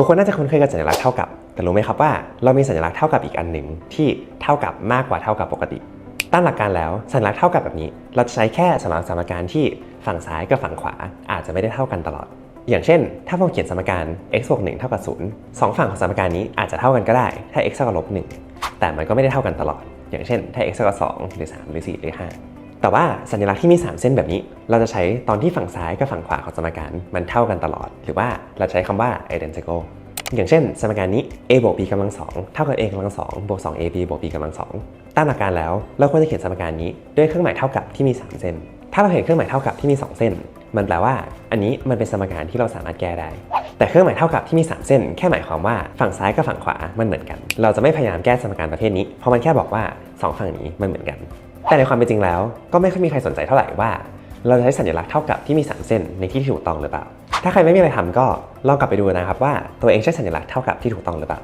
ทุกคนน่าจะคุ้นเคยกับสัญลักษณ์เท่ากับ แต่รู้ไหมครับว่าเรามีสัญลักษณ์เท่ากับอีกอันหนึ่งที่เท่ากับมากกว่าเท่ากับปกติตามหลักการแล้วสัญลักษณ์เท่ากับแบบนี้ เราจะใช้แค่สำหรับสมการที่ฝั่งซ้ายกับฝั่งขวาอาจจะไม่ได้เท่ากันตลอด อย่างเช่น ถ้าผมเขียนสมการ x บวก1เท่ากับ0สองฝั่งของสมการนี้อาจจะเท่ากันก็ได้ ถ้า x เท่ากับลบ1แต่มันก็ไม่ได้เท่ากันตลอด อย่างเช่น ถ้า x เท่ากับ2หรือ3หรือ4หรือ 5 แต่ว่าสัญลักษณ์ที่มี 3 เส้นแบบนี้ เราจะใช้ตอนที่ฝั่งซ้ายกับฝั่งขวาของสมการมันเท่ากันตลอด หรือว่าเราใช้คำว่า identical อย่างเช่น สมการนี้ a บวก b กำลังสองเท่ากับ a กำลังสองบวก 2ab บวก b กำลังสองตามหลักการแล้วเราควรจะเขียนสมการนี้ด้วยเครื่องหมายเท่ากับที่มี 3 เส้น ถ้าเราเห็นเครื่องหมายเท่ากับที่มี 2 เส้น มันแปลว่า อันนี้มันเป็นสมการที่เราสามารถแก้ได้ แต่เครื่องหมายเท่ากับที่มี 3 เส้น แค่หมายความว่าฝั่งซ้ายกับฝั่งขวามันเหมือนกัน เราจะไม่พยายามแก้สมการประเภทนี้เพราะมันแค่บอกว่าสองฝั่งนี้มันเหมือนกัน แต่ในความเป็นจริงแล้วก็ไม่ค่อยมีใครสนใจเท่าไหร่ว่า เราจะใช้สัญลักษณ์เท่ากับที่มี 3 เส้นในที่ที่ถูกต้องหรือเปล่า ถ้าใครไม่มีอะไรทำก็ลองกลับไปดูนะครับว่าตัวเองใช้สัญลักษณ์เท่ากับที่ถูกต้องหรือเปล่า